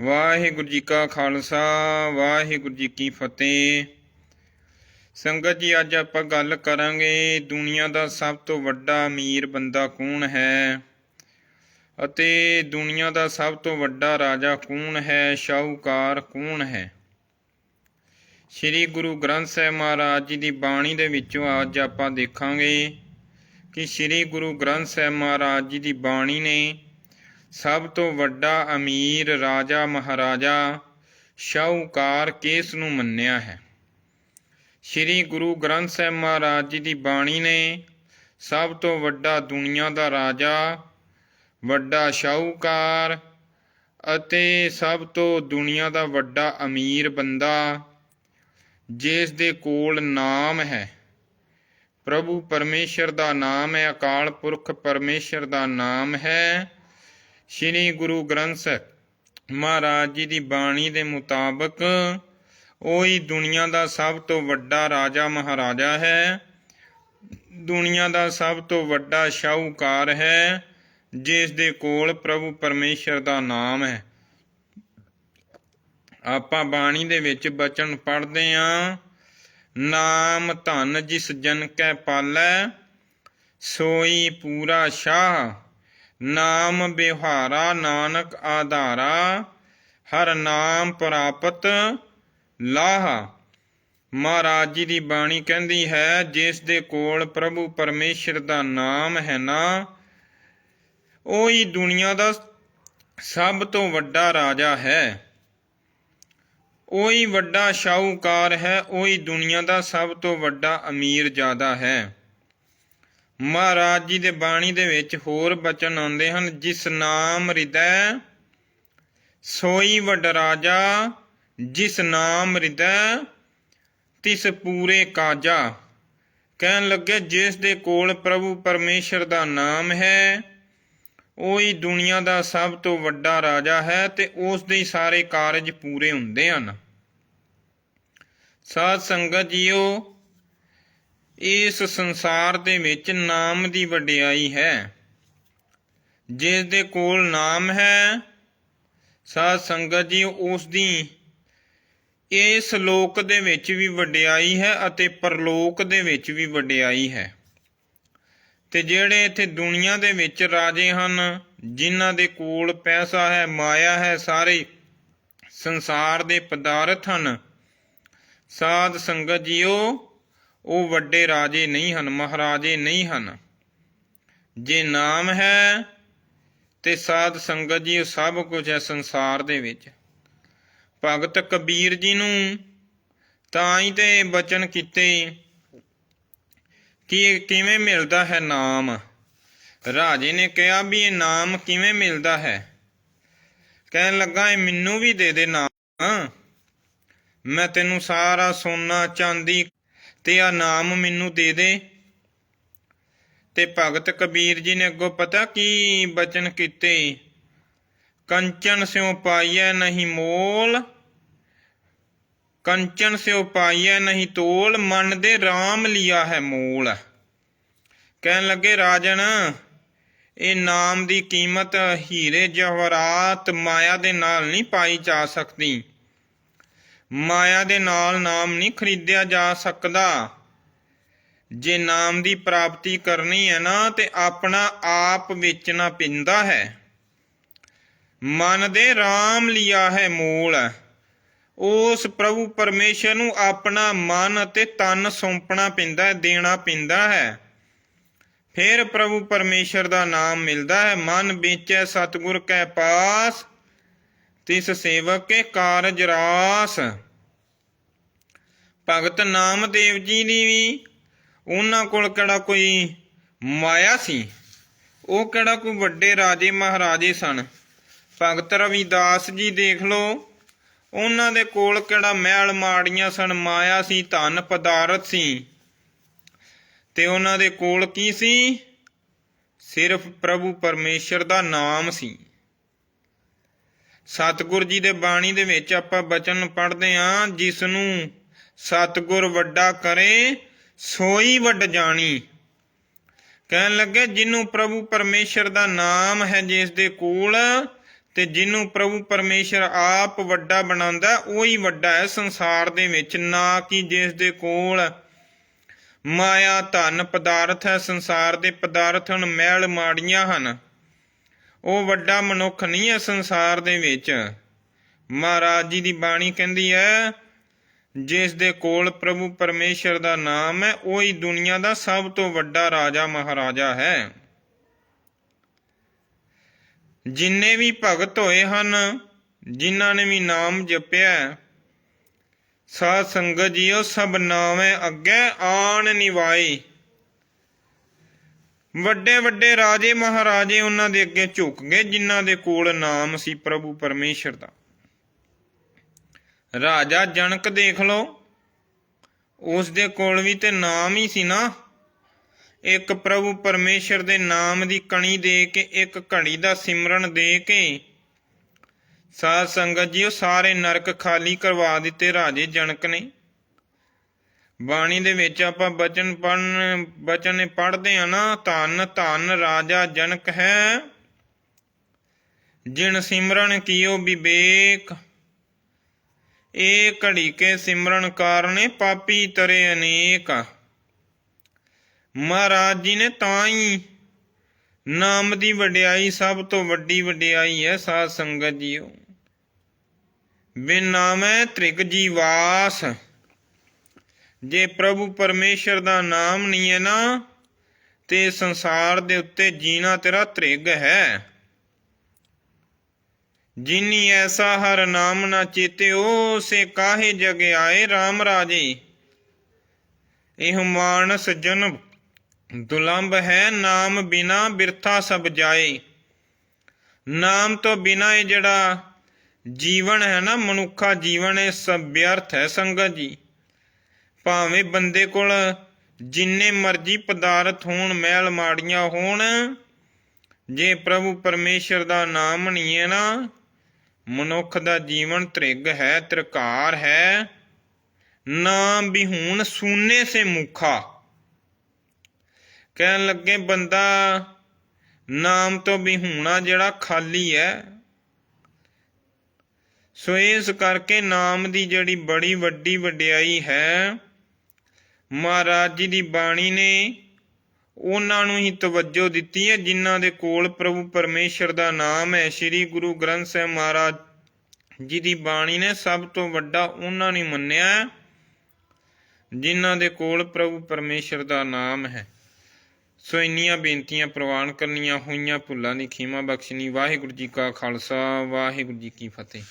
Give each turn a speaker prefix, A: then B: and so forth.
A: ਵਾਹਿਗੁਰੂ ਜੀ ਕਾ ਖਾਲਸਾ, ਵਾਹਿਗੁਰੂ ਜੀ ਕੀ ਫਤਿਹ। ਸੰਗਤ ਜੀ, ਅੱਜ ਆਪਾਂ ਗੱਲ ਕਰਾਂਗੇ ਦੁਨੀਆ ਦਾ ਸਭ ਤੋਂ ਵੱਡਾ ਅਮੀਰ ਬੰਦਾ ਕੌਣ ਹੈ? ਅਤੇ ਦੁਨੀਆ ਦਾ ਸਭ ਤੋਂ ਵੱਡਾ ਰਾਜਾ ਕੌਣ ਹੈ? ਸ਼ਾਹੂਕਾਰ ਕੌਣ ਹੈ? ਸ੍ਰੀ ਗੁਰੂ ਗ੍ਰੰਥ ਸਾਹਿਬ ਮਹਾਰਾਜ ਜੀ ਦੀ ਬਾਣੀ ਦੇ ਵਿੱਚੋਂ ਅੱਜ ਆਪਾਂ ਦੇਖਾਂਗੇ ਕਿ ਸ੍ਰੀ ਗੁਰੂ ਗ੍ਰੰਥ ਸਾਹਿਬ ਮਹਾਰਾਜ ਜੀ ਦੀ ਬਾਣੀ ਨੇ ਸਭ ਤੋਂ ਵੱਡਾ ਅਮੀਰ ਰਾਜਾ ਮਹਾਰਾਜਾ ਸ਼ਾਹੂਕਾਰ ਕੇਸ ਨੂੰ ਮੰਨਿਆ ਹੈ? ਸ੍ਰੀ ਗੁਰੂ ਗ੍ਰੰਥ ਸਾਹਿਬ ਮਹਾਰਾਜ ਜੀ ਦੀ ਬਾਣੀ ਨੇ ਸਭ ਤੋਂ ਵੱਡਾ ਦੁਨੀਆ ਦਾ ਰਾਜਾ, ਵੱਡਾ ਸ਼ਾਹੂਕਾਰ ਅਤੇ ਸਭ ਤੋਂ ਦੁਨੀਆ ਦਾ ਵੱਡਾ ਅਮੀਰ ਬੰਦਾ ਜਿਸ ਦੇ ਕੋਲ ਨਾਮ ਹੈ। ਪ੍ਰਭੂ ਪਰਮੇਸ਼ਰ ਦਾ ਨਾਮ ਹੈ, ਅਕਾਲ ਪੁਰਖ ਪਰਮੇਸ਼ਰ ਦਾ ਨਾਮ ਹੈ। ਸ੍ਰੀ ਗੁਰੂ ਗ੍ਰੰਥ ਸਾਹਿਬ ਮਹਾਰਾਜ ਜੀ ਦੀ ਬਾਣੀ ਦੇ ਮੁਤਾਬਕ ਉਹੀ ਦੁਨੀਆ ਦਾ ਸਭ ਤੋਂ ਵੱਡਾ ਰਾਜਾ ਮਹਾਰਾਜਾ ਹੈ। ਦੁਨੀਆ ਦਾ ਸਭ ਤੋਂ ਵੱਡਾ ਸ਼ਾਹੂਕਾਰ ਹੈ, ਜਿਸ ਦੇ ਕੋਲ ਪ੍ਰਭੂ ਪਰਮੇਸ਼ਰ ਦਾ ਨਾਮ ਹੈ। ਆਪਾਂ ਬਾਣੀ ਦੇ ਵਿੱਚ ਬਚਨ ਪੜ੍ਹਦੇ ਆਂ ਨਾਮ ਧਨ ਜਿਸ ਜਨ ਕੈ ਪਾਲੈ, ਸੋਈ ਪੂਰਾ ਸ਼ਾਹ। ਨਾਮ ਬਿਹਾਰਾ ਨਾਨਕ ਆਧਾਰਾ, ਹਰ ਨਾਮ ਪ੍ਰਾਪਤ ਲਾਹ। ਮਹਾਰਾਜ ਜੀ ਦੀ ਬਾਣੀ ਕਹਿੰਦੀ ਹੈ, ਜਿਸ ਦੇ ਕੋਲ ਪ੍ਰਭੂ ਪਰਮੇਸ਼ਰ ਦਾ ਨਾਮ ਹੈ ਨਾ, ਉਹੀ ਦੁਨੀਆ ਦਾ ਸਭ ਤੋਂ ਵੱਡਾ ਰਾਜਾ ਹੈ। ਉਹੀ ਵੱਡਾ ਸ਼ਾਹੂਕਾਰ ਹੈ, ਉਹੀ ਦੁਨੀਆ ਦਾ ਸਭ ਤੋਂ ਵੱਡਾ ਅਮੀਰ ਜ਼ਿਆਦਾ ਹੈ। ਮਹਾਰਾਜ ਜੀ ਦੇ ਬਾਣੀ ਦੇ ਵਿੱਚ ਹੋਰ ਬਚਨ ਆਉਂਦੇ ਹਨ, ਜਿਸ ਨਾਮ ਹਿਰਦੈ ਸੋਈ ਵੱਡ ਰਾਜਾ, ਜਿਸ ਨਾਮ ਹਿਰਦੈ ਤਿਸ ਪੂਰੇ ਕਾਜਾ। ਕਹਿਣ ਲੱਗੇ, ਜਿਸ ਦੇ ਕੋਲ ਪ੍ਰਭੂ ਪਰਮੇਸ਼ਰ ਦਾ ਨਾਮ ਹੈ, ਉਹੀ ਦੁਨੀਆ ਦਾ ਸਭ ਤੋਂ ਵੱਡਾ ਰਾਜਾ ਹੈ ਤੇ ਉਸ ਦੇ ਸਾਰੇ ਕਾਰਜ ਪੂਰੇ ਹੁੰਦੇ ਹਨ। ਸਾਧ ਸੰਗਤ ਜੀਓ ਇਸ ਸੰਸਾਰ ਦੇ ਵਿੱਚ ਨਾਮ ਦੀ ਵਡਿਆਈ ਹੈ। ਜਿਸ ਦੇ ਕੋਲ ਨਾਮ ਹੈ, ਸਾਧ ਸੰਗਤ ਜੀ ਉਸ ਦੀ ਇਸ ਲੋਕ ਦੇ ਵਿੱਚ ਵੀ ਵਡਿਆਈ ਹੈ ਅਤੇ ਪਰਲੋਕ ਦੇ ਵਿੱਚ ਵੀ ਵਡਿਆਈ ਹੈ। ਤੇ ਜਿਹੜੇ ਇੱਥੇ ਦੁਨੀਆ ਦੇ ਵਿੱਚ ਰਾਜੇ ਹਨ, ਜਿਨ੍ਹਾਂ ਦੇ ਕੋਲ ਪੈਸਾ ਹੈ, ਮਾਇਆ ਹੈ, ਸਾਰੇ ਸੰਸਾਰ ਦੇ ਪਦਾਰਥ ਹਨ, ਸਾਧ ਸੰਗਤ ਜੀਓ ਉਹ ਵੱਡੇ ਰਾਜੇ ਨਹੀਂ ਹਨ, ਮਹਾਰਾਜੇ ਨਹੀਂ ਹਨ। ਜੇ ਨਾਮ ਹੈ ਤੇ ਸਾਧ ਸੰਗਤ ਜੀ, ਉਹ ਸਭ ਕੁਝ ਹੈ ਸੰਸਾਰ ਦੇ ਵਿੱਚ। ਭਗਤ ਕਬੀਰ ਜੀ ਨੂੰ ਤਾਂ ਹੀ ਤੇ ਬਚਨ ਕੀਤੇ ਕਿ ਕਿਵੇਂ ਮਿਲਦਾ ਹੈ ਨਾਮ? ਰਾਜੇ ਨੇ ਕਿਹਾ ਵੀ ਇਹ ਨਾਮ ਕਿਵੇਂ ਮਿਲਦਾ ਹੈ? ਕਹਿਣ ਲੱਗਾ, ਇਹ ਮੈਨੂੰ ਵੀ ਦੇ ਦੇ ਨਾਮ। ਮੈਂ ਤੈਨੂੰ ਸਾਰਾ ਸੋਨਾ, ਚਾਂਦੀ ਤੇ ਆ ਨਾਮ ਮੈਨੂੰ ਦੇ ਦੇ। ਤੇ ਭਗਤ ਕਬੀਰ ਜੀ ਨੇ ਅੱਗੋਂ ਪਤਾ ਕੀ ਬਚਨ ਕੀਤੇ? ਕੰਚਨ ਸਿਉ ਪਾਈਐ ਨਹੀਂ ਮੋਲ, ਕੰਚਨ ਸਿਉ ਪਾਈਐ ਨਹੀਂ ਤੋਲ, ਮਨ ਦੇ RAM ਲਿਆ ਹੈ ਮੋਲ। ਕਹਿਣ ਲੱਗੇ, ਰਾਜਨ, ਇਹ ਨਾਮ ਦੀ ਕੀਮਤ ਹੀਰੇ ਜਵਾਹਰਾਤ ਮਾਇਆ ਦੇ ਨਾਲ ਨਹੀਂ ਪਾਈ ਜਾ ਸਕਦੀ। ਮਾਇਆ ਦੇ ਨਾਲ ਨਾਮ ਨਹੀਂ ਖਰੀਦਿਆ ਜਾ ਸਕਦਾ। ਜੇ ਨਾਮ ਦੀ ਪ੍ਰਾਪਤੀ ਕਰਨੀ ਹੈ ਨਾ, ਤੇ ਆਪਣਾ ਆਪ ਵੇਚਣਾ ਪੈਂਦਾ ਹੈ। ਮਨ ਦੇ RAM ਲਿਆ ਹੈ ਮੂਲ। ਉਸ ਪ੍ਰਭੂ ਪਰਮੇਸ਼ਰ ਨੂੰ ਆਪਣਾ ਮਨ ਅਤੇ ਤਨ ਸੌਂਪਣਾ ਪੈਂਦਾ ਹੈ, ਦੇਣਾ ਪੈਂਦਾ ਹੈ। ਫਿਰ ਪ੍ਰਭੂ ਪਰਮੇਸ਼ਰ ਦਾ ਨਾਮ ਮਿਲਦਾ ਹੈ, ਮਨ ਵੇਚੈ ਸਤਿਗੁਰ ਕੈ ਪਾਸ ਤਿਸ ਸੇਵਕ ਕੇ ਕਾਰਜ ਰਾਸ। ਭਗਤ ਨਾਮਦੇਵ ਜੀ ਦੀ ਵੀ ਉਹਨਾਂ ਕੋਲ ਕਿਹੜਾ ਕੋਈ ਮਾਇਆ ਸੀ? ਉਹ ਕਿਹੜਾ ਕੋਈ ਵੱਡੇ ਰਾਜੇ ਮਹਾਰਾਜੇ ਸਨ? ਭਗਤ ਰਵਿਦਾਸ ਜੀ ਦੇਖ ਲਓ, ਉਹਨਾਂ ਦੇ ਕੋਲ ਕਿਹੜਾ ਮਹਿਲ ਮਾੜੀਆਂ ਸਨ, ਮਾਇਆ ਸੀ, ਧਨ ਪਦਾਰਥ ਸੀ। ਤੇ ਉਹਨਾਂ ਦੇ ਕੋਲ ਕੀ ਸੀ? ਸਿਰਫ ਪ੍ਰਭੂ ਪਰਮੇਸ਼ਰ ਦਾ ਨਾਮ ਸੀ। ਸਤਿਗੁਰ ਜੀ ਦੇ ਬਾਣੀ ਦੇ ਵਿੱਚ ਆਪਾਂ ਬਚਨ ਪੜ੍ਹਦੇ ਆਂ ਜਿਸ ਨੂੰ ਸਤਿਗੁਰ ਵੱਡਾ ਕਰੇ, ਸੋਈ ਵੱਡ ਜਾਣੀ। ਕਹਿਣ ਲੱਗੇ ਜਿਹਨੂੰ ਪ੍ਰਭੂ ਪਰਮੇਸ਼ਰ ਦਾ ਨਾਮ ਹੈ ਜਿਸ ਦੇ ਕੋਲ, ਤੇ ਜਿਹਨੂੰ ਪ੍ਰਭੂ ਪਰਮੇਸ਼ਰ ਆਪ ਵੱਡਾ ਬਣਾਉਂਦਾ, ਉਹ ਵੱਡਾ ਹੈ ਸੰਸਾਰ ਦੇ ਵਿੱਚ, ਨਾ ਕਿ ਜਿਸ ਦੇ ਕੋਲ। ਮਾਇਆ ਧਨ ਪਦਾਰਥ ਹੈ, ਸੰਸਾਰ ਦੇ ਪਦਾਰਥ ਹਨ ਮੈਲ ਮਾੜੀਆਂ ਹਨ। ਉਹ ਵੱਡਾ ਮਨੁੱਖ ਨਹੀਂ ਹੈ ਸੰਸਾਰ ਦੇ ਵਿੱਚ। ਮਹਾਰਾਜ ਜੀ ਦੀ ਬਾਣੀ ਕਹਿੰਦੀ ਹੈ ਜਿਸ ਦੇ ਕੋਲ ਪ੍ਰਭੂ ਪਰਮੇਸ਼ਰ ਦਾ ਨਾਮ ਹੈ ਉਹ ਹੀ ਦੁਨੀਆ ਦਾ ਸਭ ਤੋਂ ਵੱਡਾ ਰਾਜਾ ਮਹਾਰਾਜਾ ਹੈ। ਜਿੰਨੇ ਵੀ ਭਗਤ ਹੋਏ ਹਨ, ਜਿਨ੍ਹਾਂ ਨੇ ਵੀ ਨਾਮ ਜਪਿਆ ਸਾਧ ਸੰਗਤ ਜੀਓ ਸਭ ਨਾਵੇਂ ਅੱਗੇ ਆਣ ਨਿਵਾਈ ਵੱਡੇ ਵੱਡੇ ਰਾਜੇ ਮਹਾਰਾਜੇ ਉਹਨਾਂ ਦੇ ਅੱਗੇ ਝੁਕ ਗਏ, ਜਿਨ੍ਹਾਂ ਦੇ ਕੋਲ ਨਾਮ ਸੀ ਪ੍ਰਭੂ ਪਰਮੇਸ਼ਰ ਦਾ। ਰਾਜਾ ਜਨਕ ਦੇਖ ਲਓ ਉਸ ਦੇ ਕੋਲ ਵੀ ਤੇ ਨਾਮ ਹੀ ਸੀ ਨਾ। ਇੱਕ ਪ੍ਰਭੂ ਪਰਮੇਸ਼ਰ ਦੇ ਨਾਮ ਦੀ ਕਣੀ ਦੇ ਕੇ, ਇੱਕ ਘੜੀ ਦਾ ਸਿਮਰਨ ਦੇ ਕੇ ਸਾਧ ਸੰਗਤ ਜੀ, ਉਹ ਸਾਰੇ ਨਰਕ ਖਾਲੀ ਕਰਵਾ ਦਿੱਤੇ ਰਾਜੇ ਜਨਕ ਨੇ। ਬਾਣੀ ਦੇ ਵਿੱਚ ਆਪਾਂ ਬਚਨ ਪੜਨ ਬਚਨ ਪੜਦੇ ਆ ਨਾ, ਧੰਨ ਧੰਨ ਰਾਜਾ ਜਨਕ ਹੈ। ਜਿਨ ਸਿਮਰਨ ਕੀਓ ਵਿਵੇਕ, ਏ ਘੜੀ ਕੇ ਸਿਮਰਨ ਕਾਰਣੇ ਪਾਪੀ ਤਰੇ ਅਨੇਕ। ਮਹਾਰਾਜ ਜੀ ਨੇ ਤਾਂ ਹੀ ਨਾਮ ਦੀ ਵਡਿਆਈ ਸਭ ਤੋਂ ਵੱਡੀ ਵਡਿਆਈ ਹੈ, ਸਾਧ ਸੰਗਤ ਜੀਓ। ਬਿਨ ਨਾਮੈ ਤ੍ਰਿਗ ਜੀਵਾਸ ਜੇ ਪ੍ਰਭੂ ਪਰਮੇਸ਼ਰ ਦਾ ਨਾਮ ਨਹੀਂ ਹੈ ਨਾ, ਤੇ ਸੰਸਾਰ ਦੇ ਉੱਤੇ ਜੀਣਾ ਤੇਰਾ ਤ੍ਰਿਗ ਹੈ। ਜਿਨੀ ਐਸਾ ਹਰ ਨਾਮ ਨਾ ਚੇਤੇ ਸੇ ਕਾਹੇ ਜਗ ਆਏ RAM ਰਾਜੇ। ਇਹ ਮਾਨਸ ਜਨਮ ਦੁਲੰਭ ਹੈ, ਨਾਮ ਬਿਨਾ ਬਿਰਥਾ ਸਭ ਜਾਏ। ਨਾਮ ਤੋਂ ਬਿਨਾ ਇਹ ਜਿਹੜਾ ਜੀਵਨ ਹੈ ਨਾ, ਮਨੁੱਖਾ ਜੀਵਨ, ਇਹ ਸਭ ਵਿਅਰਥ ਹੈ ਸੰਗਤ ਜੀ। ਭਾਵੇਂ ਬੰਦੇ ਕੋਲ ਜਿੰਨੇ ਮਰਜ਼ੀ ਪਦਾਰਥ ਹੋਣ, ਮਹਿਲ ਮਾੜੀਆਂ ਹੋਣ, ਜੇ ਪ੍ਰਭੂ ਪਰਮੇਸ਼ਰ ਦਾ ਨਾਮ ਨਹੀਂ ਨਾ, ਮਨੁੱਖ ਦਾ ਜੀਵਨ ਤ੍ਰਿਗ ਹੈ, ਤ੍ਰਿਕਾਰ ਹੈ, ਨਾਮ ਬਿਹੂਣ ਸੂਨੇ ਸੇ ਮੁਖਾ। ਕਹਿਣ ਲੱਗੇ, ਬੰਦਾ ਨਾਮ ਤੋਂ ਬਿਹੂਣਾ ਜਿਹੜਾ ਖਾਲੀ ਹੈ, ਸੋ ਇਸ ਕਰਕੇ ਨਾਮ ਦੀ ਜਿਹੜੀ ਬੜੀ ਵੱਡੀ ਵਡਿਆਈ ਹੈ ਮਹਾਰਾਜ ਜੀ ਦੀ ਬਾਣੀ ਨੇ ਉਹਨਾਂ ਨੂੰ ਹੀ ਤਵੱਜੋ ਦਿੱਤੀ ਹੈ ਜਿਨ੍ਹਾਂ ਦੇ ਕੋਲ ਪ੍ਰਭੂ ਪਰਮੇਸ਼ਰ ਦਾ ਨਾਮ ਹੈ। ਸ੍ਰੀ ਗੁਰੂ ਗ੍ਰੰਥ ਸਾਹਿਬ ਮਹਾਰਾਜ ਜੀ ਦੀ ਬਾਣੀ ਨੇ ਸਭ ਤੋਂ ਵੱਡਾ ਉਹਨਾਂ ਨੇ ਮੰਨਿਆ ਹੈ, ਜਿਨ੍ਹਾਂ ਦੇ ਕੋਲ ਪ੍ਰਭੂ ਪਰਮੇਸ਼ਰ ਦਾ ਨਾਮ ਹੈ। ਸੋ ਇੰਨੀਆਂ ਬੇਨਤੀਆਂ ਪ੍ਰਵਾਨ ਕਰਨੀਆਂ ਹੋਈਆਂ ਭੁੱਲਾਂ ਦੀ ਖੀਮਾ ਬਖਸ਼ਣੀ। ਵਾਹਿਗੁਰੂ ਜੀ ਕਾ ਖਾਲਸਾ ਵਾਹਿਗੁਰੂ ਜੀ ਕੀ ਫਤਿਹ।